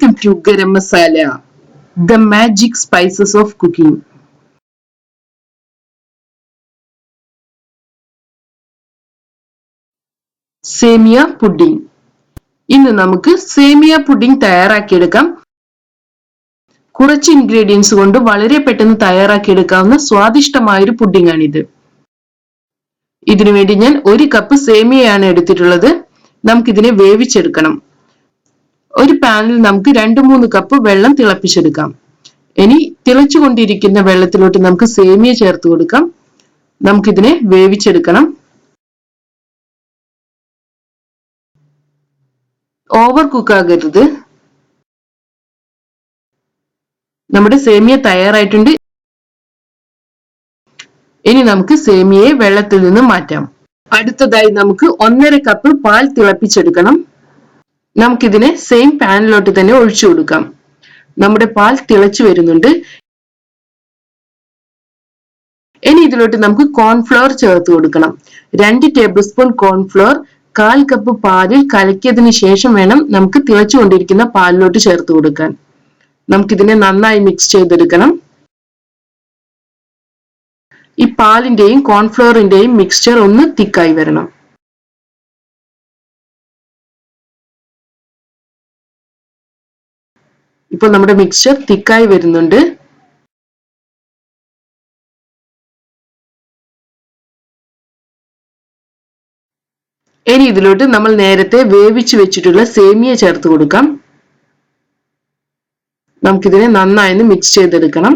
Welcome to garam masala the magic spices of cooking semiya pudding ഇന്ന് നമുക്ക് സേമിയ pudding തയ്യാറാക്കിയെടുക്കാം. കുറച്ച് ഇൻഗ്രീഡിയൻസ് കൊണ്ട് വളരെ പെട്ടെന്ന് തയ്യാറാക്കിയെടുക്കാവുന്ന സ്വാദിഷ്ടമായ ഒരു പുഡിംഗ് ആണിത് ഇതിനുവേണ്ടി ഞാൻ ഒരു കപ്പ് സേമിയയാണ് എടുത്തിട്ടുള്ളത്. നമുക്കിതിനെ വേവിച്ചെടുക്കണം. ഒരു പാനിൽ നമുക്ക് രണ്ട് മൂന്ന് കപ്പ് വെള്ളം തിളപ്പിച്ചെടുക്കാം. ഇനി തിളച്ചുകൊണ്ടിരിക്കുന്ന വെള്ളത്തിലോട്ട് നമുക്ക് സേമിയ ചേർത്ത് കൊടുക്കാം. നമുക്കിതിനെ വേവിച്ചെടുക്കണം. ഓവർ കുക്കാകരുത് നമ്മുടെ സേമിയ തയ്യാറായിട്ടുണ്ട്. ഇനി നമുക്ക് സേമിയയെ വെള്ളത്തിൽ നിന്ന് മാറ്റാം. അടുത്തതായി നമുക്ക് ഒന്നര കപ്പ് പാൽ തിളപ്പിച്ചെടുക്കണം. നമുക്കിതിനെ സെയിം പാനിലോട്ട് തന്നെ ഒഴിച്ചു കൊടുക്കാം. നമ്മുടെ പാൽ തിളച്ചു വരുന്നുണ്ട്. ഇനി ഇതിലോട്ട് നമുക്ക് കോൺഫ്ലവർ ചേർത്ത് കൊടുക്കണം. രണ്ട് ടേബിൾ സ്പൂൺ കോൺഫ്ലവർ കാൽ കപ്പ് പാലിൽ കലക്കിയതിന് ശേഷം വേണം നമുക്ക് തിളച്ചുകൊണ്ടിരിക്കുന്ന പാലിലോട്ട് ചേർത്ത് കൊടുക്കാൻ. നമുക്കിതിനെ നന്നായി മിക്സ് ചെയ്തെടുക്കണം. ഈ പാലിന്റെയും കോൺഫ്ലവറിന്റെയും മിക്സ്ചർ ഒന്ന് തിക്കായി വരണം. ഇപ്പോൾ നമ്മുടെ മിക്സ്ചർ തിക്കായി വരുന്നുണ്ട്. ഇനി ഇതിലോട്ട് നമ്മൾ നേരത്തെ വേവിച്ച് വെച്ചിട്ടുള്ള സേമിയ ചേർത്ത് കൊടുക്കാം. നമുക്കിതിനെ നന്നായി മിക്സ് ചെയ്തെടുക്കണം.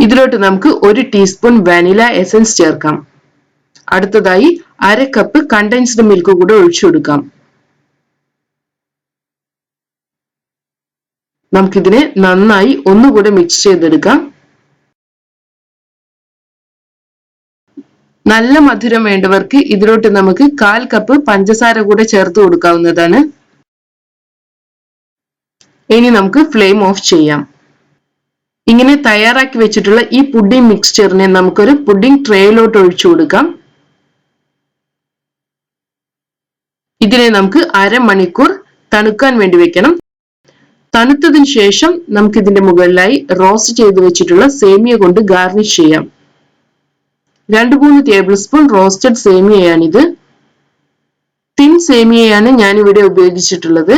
ഇതിലോട്ട് നമുക്ക് ഒരു ടീസ്പൂൺ വാനില എസൻസ് ചേർക്കാം. അടുത്തതായി അര കപ്പ് കണ്ടൻസ്ഡ് മിൽക്ക് കൂടെ ഒഴിച്ചു കൊടുക്കാം. നമുക്കിതിനെ നന്നായി ഒന്നുകൂടെ മിക്സ് ചെയ്തെടുക്കാം. നല്ല മധുരം വേണ്ടവർക്ക് ഇതിലോട്ട് നമുക്ക് കാൽ കപ്പ് പഞ്ചസാര കൂടെ ചേർത്ത് കൊടുക്കാവുന്നതാണ്. ഇനി നമുക്ക് ഫ്ലെയിം ഓഫ് ചെയ്യാം. ഇങ്ങനെ തയ്യാറാക്കി വെച്ചിട്ടുള്ള ഈ പുഡിംഗ് മിക്സ്ചറിനെ നമുക്കൊരു പുഡിംഗ് ട്രേയിലോട്ട് ഒഴിച്ചു കൊടുക്കാം. ഇതിനെ നമുക്ക് അരമണിക്കൂർ തണുക്കാൻ വേണ്ടി വെക്കണം. തണുത്തതിന് ശേഷം നമുക്ക് ഇതിന്റെ മുകളിലായി റോസ്റ്റ് ചെയ്ത് വെച്ചിട്ടുള്ള സേമിയ കൊണ്ട് ഗാർണിഷ് ചെയ്യാം. രണ്ട് മൂന്ന് ടേബിൾ സ്പൂൺ റോസ്റ്റഡ് സേമിയയാണിത്. തിൻ സേമിയയാണ് ഞാനിവിടെ ഉപയോഗിച്ചിട്ടുള്ളത്.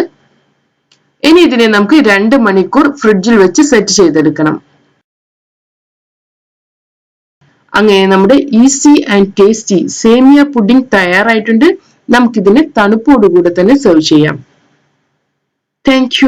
ഇനി ഇതിനെ നമുക്ക് രണ്ട് മണിക്കൂർ ഫ്രിഡ്ജിൽ വെച്ച് സെറ്റ് ചെയ്തെടുക്കണം. അങ്ങനെ നമ്മുടെ easy and tasty semiya pudding തയ്യാറായിട്ടുണ്ട്. നമുക്കിതിനെ തണുപ്പോടുകൂടെ തന്നെ സെർവ് ചെയ്യാം. താങ്ക്